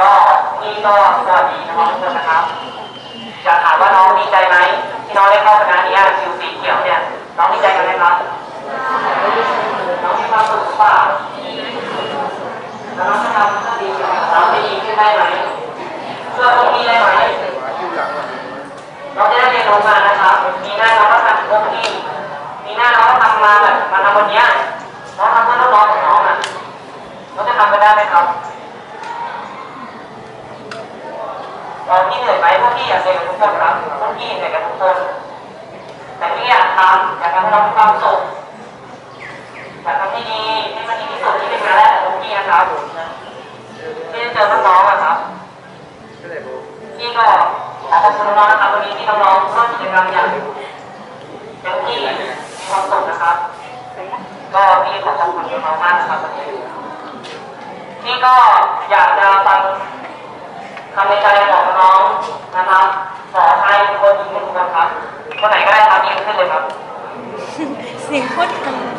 ก็นี่ก็สวัสดีน้องทุกคนนะครับอยากถามว่าน้องดีใจไหมที่น้องได้เข้าคณะนี้คิวสีเขียวเนี่ยน้องดีใจกันไหมครับน้องมีความสุขป่าแล้วน้องจะทำเพื่อดีของเราได้ดีขึ้นได้ไหมเพื่อพวกพี่ได้ไหมเราจะได้เรียนรู้มานะครับ มีหน้าเราก็ทำพวกพี่มีหน้าเราก็ทำมาแบบมาทำวันเนี้ยน้องทำเพื่อน้องๆของน้องอะน้องจะทำไปได้ไหมครับ เราพี่เหนื่อยไหมพวกพี่อยากเหนื่อยกับทุกคนครับพวกพี่เหนื่อยกับทุกคน แต่พี่อยากทำอยากทำให้เรามีความสุขอยากทำให้ดีให้มันดีที่สุดที่เป็นงานแรกของพวกพี่นะครับที่ได้เจอน้องๆอะครับ พี่ก็อขอบคุณน้องๆนะครับวันนี้ที่น้องๆร่วมกิจกรรมอย่างเต็มที่มีความสุขนะครับ ก็พี่ขอบคุณน้องๆมากนะครับวันนี้พี่ก็อยากจะฟังคำในใจของน้องนะครับขอให้ทุกคนยิ้มทุกคนครับคนไหนก็ได้ครับยิ้มขึ้นเลยครับ เสียงโคตรดัง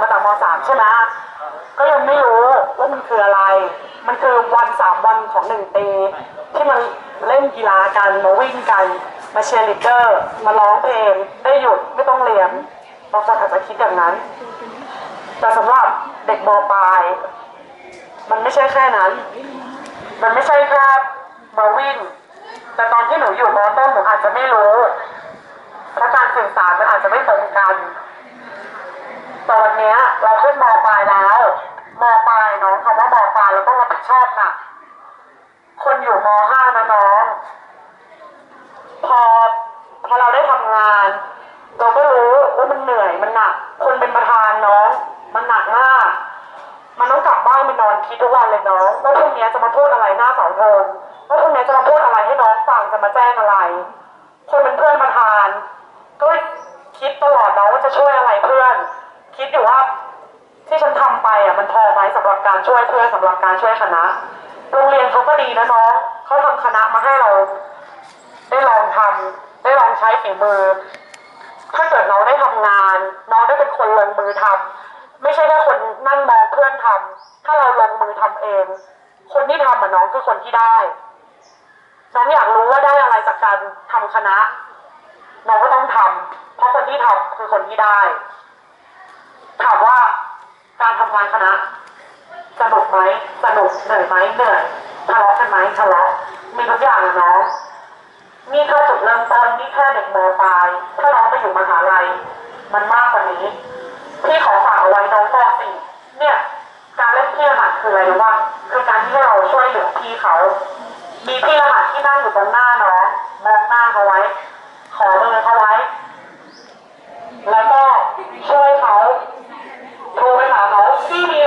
มาจากมสามใช่ไหมก็ยังไม่รู้ว่ามันคืออะไร มันคือวันสามวันของหนึ่งปีที่มันเล่นกีฬากันมาวิ่งกัน มาเชียร์ลีดเดอร์ มาร้องเพลงได้หยุดไม่ต้องเรียนบางคนอาจจะคิดอย่างนั้น แต่สำหรับเด็กมปลาย มันไม่ใช่แค่นั้น มันไม่ใช่แค่มาวิ่ง แต่ตอนที่หนูอยู่มต้นหนูอาจจะไม่รู้เพราะการสื่อสารมันอาจจะไม่ตรงกัน ตอนเนี้ยเราขึ้นมปลายแล้ว มานเราต้องรับผิดชอบหนักคนอยู่ม .5 นะน้อง พอพอเราได้ทำงาน เราก็รู้ว่ามันเหนื่อยมันหนัก คนเป็นประธานน้อง มันหนักมากมันต้องกลับบ้านไปนอนคิดทุกวันเลยน้องว่าพรุ่งนี้จะมาพูดอะไรหน้าเสาธงว่าพรุ่งนี้จะมาพูด ช่วยเพื่อนสำหรับการช่วยคณะ โรงเรียนเขาก็ดีนะน้องเขาทำคณะมาให้เรา ได้ลองทำได้ลองใช้ฝีมือ ถ้าเกิดน้องได้ทำงาน น้องได้เป็นคนลงมือทำไม่ใช่แค่คนนั่งมองเพื่อนทำถ้าเราลงมือทำเอง คนที่ทำอะน้องคือคนที่ได้น้องอยากรู้ว่าได้อะไรจากการทำคณะ น้องก็ต้องทำเพราะคนที่ทำคือคนที่ได้ ถามว่าการทำงานคณะ สนุกไหมสนุกเหนื่อยไหมเหนื่อยทะเลาะกันไหมทะเลาะมีทุกอย่างเนาะนี่แค่จุดเริ่มต้นนี่แค่เด็กมปลายถ้าน้องไปอยู่มหาลัย มันมากกว่านี้พี่ขอฝากเอาไว้น้องป .4 เนี่ย การเล่นพี่รหัสคืออะไรรู้ป่ะคือการที่เราช่วยเหลือพี่เขามีพี่รหัสที่นั่งอยู่ตรงหน้าน้องมองหน้าเขาไว้ ขอเบอร์เขาไว้ แล้วก็ช่วยเขาโทรไปหาเขาพี่มี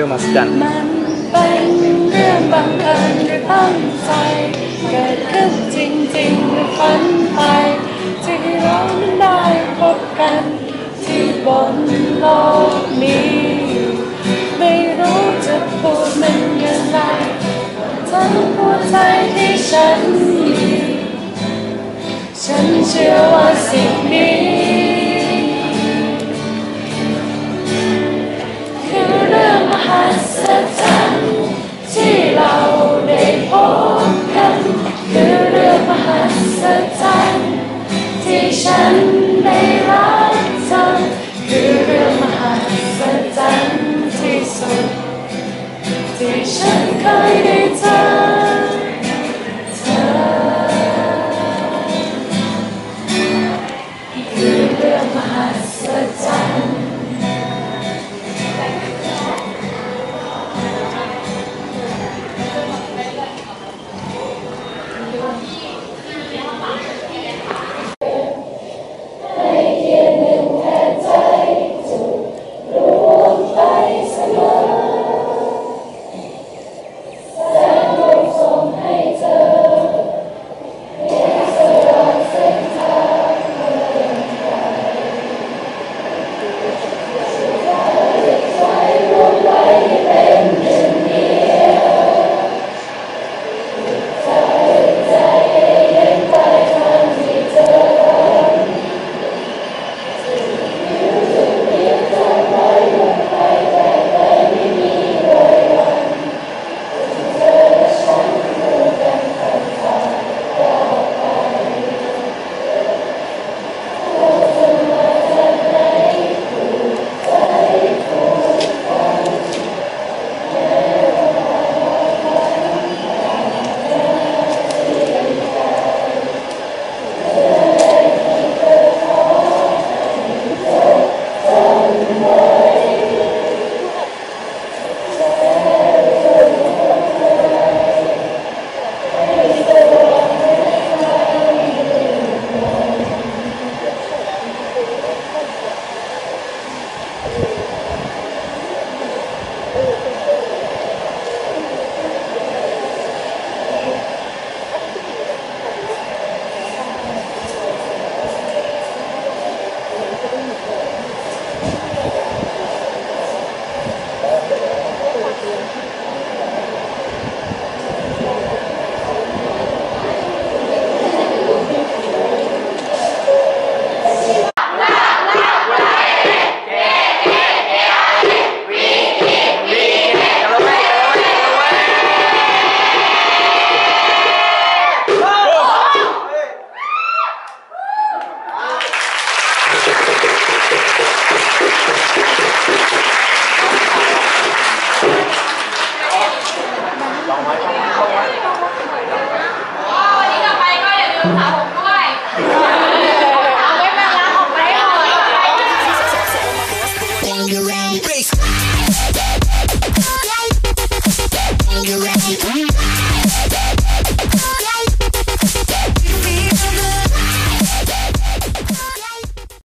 รื่องมาสจันมันเป็นเรื่องบังเอิญหรือตั้งใจเกิดขึ้นจริงๆหรือฝันไปที่เราได้พบกัน ที่บนโลกนี้ ไม่รู้จะพูดมันย่างไรทั้งหัวใจที่ฉันมีฉันเชื่อว่าสิ่งนี้ ศ